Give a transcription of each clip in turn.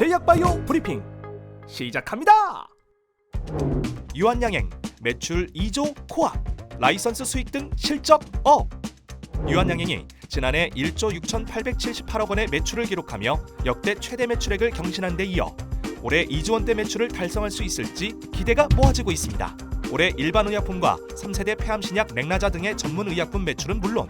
제약바이오 브리핑 시작합니다. 유한양행 매출 2조 코앞 라이선스 수익 등 실적 업 유한양행이 지난해 1조 6,878억 원의 매출을 기록하며 역대 최대 매출액을 경신한 데 이어 올해 2조 원대 매출을 달성할 수 있을지 기대가 모아지고 있습니다. 올해 일반 의약품과 3세대 폐암 신약 맥나자 등의 전문 의약품 매출은 물론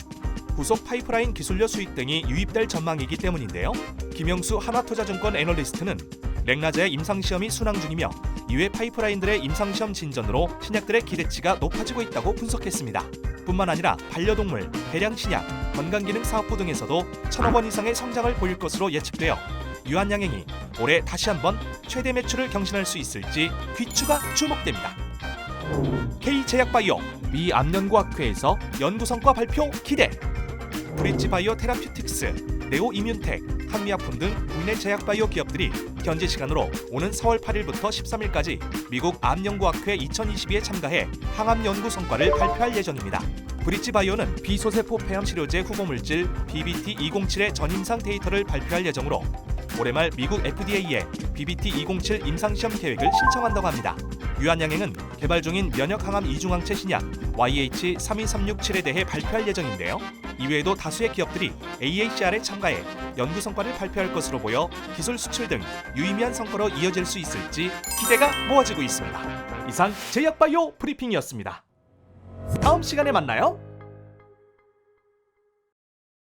후속 파이프라인 기술료 수익 등이 유입될 전망이기 때문인데요. 김영수 하나투자증권 애널리스트는 맥나자의 임상시험이 순항 중이며 이외 파이프라인들의 임상시험 진전으로 신약들의 기대치가 높아지고 있다고 분석했습니다. 뿐만 아니라 반려동물, 대량신약, 건강기능 사업부 등에서도 천억 원 이상의 성장을 보일 것으로 예측되어 유한양행이 올해 다시 한번 최대 매출을 경신할 수 있을지 귀추가 주목됩니다. K제약바이오 미 암연구학회에서 연구 성과 발표 기대. 브릿지바이오 테라퓨틱스, 네오 이뮨텍, 한미약품 등 국내 제약바이오 기업들이 현지 시간으로 오는 4월 8일부터 13일까지 미국 암연구학회 2022에 참가해 항암 연구 성과를 발표할 예정입니다. 브릿지바이오는 비소세포 폐암 치료제 후보 물질 BBT207의 전임상 데이터를 발표할 예정으로 올해 말 미국 FDA에 BBT207 임상시험 계획을 신청한다고 합니다. 유한양행은 개발 중인 면역 항암 이중항체 신약 YH32367에 대해 발표할 예정인데요. 이외에도 다수의 기업들이 AACR에 참가해 연구 성과를 발표할 것으로 보여 기술 수출 등 유의미한 성과로 이어질 수 있을지 기대가 모아지고 있습니다. 이상 제약바이오 브리핑이었습니다. 다음 시간에 만나요.